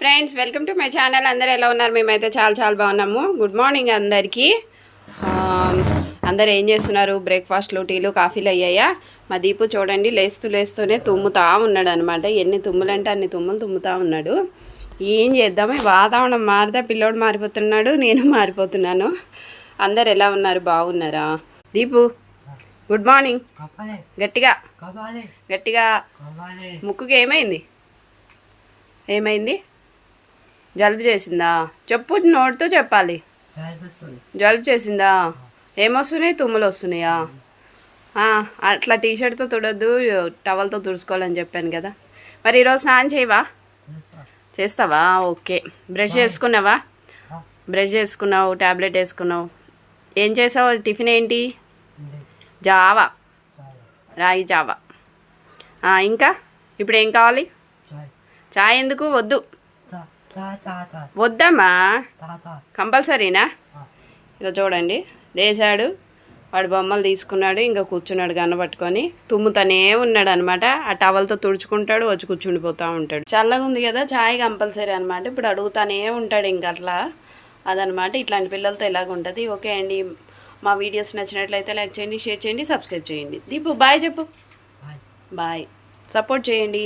Friends welcome to my channel అందరు ఎలా ఉన్నారు? మేమైతే చాలా చాలా బాగున్నాము. గుడ్ మార్నింగ్ అందరికీ. అందరు ఏం చేస్తున్నారు? బ్రేక్ఫాస్ట్లు టీలు కాఫీలు అయ్యాయా? మా దీపు చూడండి లేస్తూ లేస్తూనే తుమ్ముతా ఉన్నాడు అనమాట ఎన్ని తుమ్ములు అంటే అన్ని తుమ్ములు తుమ్ముతా ఉన్నాడు. ఏం చేద్దాము వాతావరణం మారితే పిల్లోడు మారిపోతున్నాడు నేను మారిపోతున్నాను. అందరు ఎలా ఉన్నారు? బాగున్నారా? దీపు గుడ్ మార్నింగ్ గట్టిగా గట్టిగా ముక్కుకి ఏమైంది? ఏమైంది? జలుబు చేసిందా? చెప్పు నోటితో చెప్పాలి. జలుబు చేసిందా? ఏమొస్తున్నాయి? తుమ్ములు వస్తున్నాయా అట్లా టీ షర్ట్తో తుడొద్దు టవల్తో తుడుచుకోవాలని చెప్పాను కదా. మరి ఈరోజు స్నానం చేయవా? చూస్తా. చేస్తావా? ఓకే. బ్రష్ చేసుకున్నావా? బ్రష్ చేసుకున్నావు ట్యాబ్లెట్ వేసుకున్నావు. ఏం చేసావు? టిఫిన్ ఏంటి? జావా. రాగి జావా. ఇంకా? ఇప్పుడు ఏం కావాలి? చాయ్ ఎందుకు? వద్దు. వద్దమ్మా. కంపల్సరీనా? ఇక చూడండి. లేచాడు. వాడు బొమ్మలు తీసుకున్నాడు. ఇంకా కూర్చున్నాడు కనబట్టుకొని తుమ్ముతూనే ఉన్నాడు అనమాట ఆ టవల్తో తుడుచుకుంటాడు. వచ్చి కూర్చుండిపోతూ ఉంటాడు. చల్లగా ఉంది కదా. చాయ్ కంపల్సరీ అనమాట ఇప్పుడు అడుగుతానే ఉంటాడు ఇంకా అట్లా. అదనమాట ఇట్లాంటి పిల్లలతో ఎలాగ ఉంటుంది ఓకే అండి. మా వీడియోస్ నచ్చినట్లయితే లైక్ చేయండి షేర్ చేయండి సబ్స్క్రైబ్ చేయండి. దీపు బాయ్ చెప్పు. బాయ్. సపోర్ట్ చేయండి.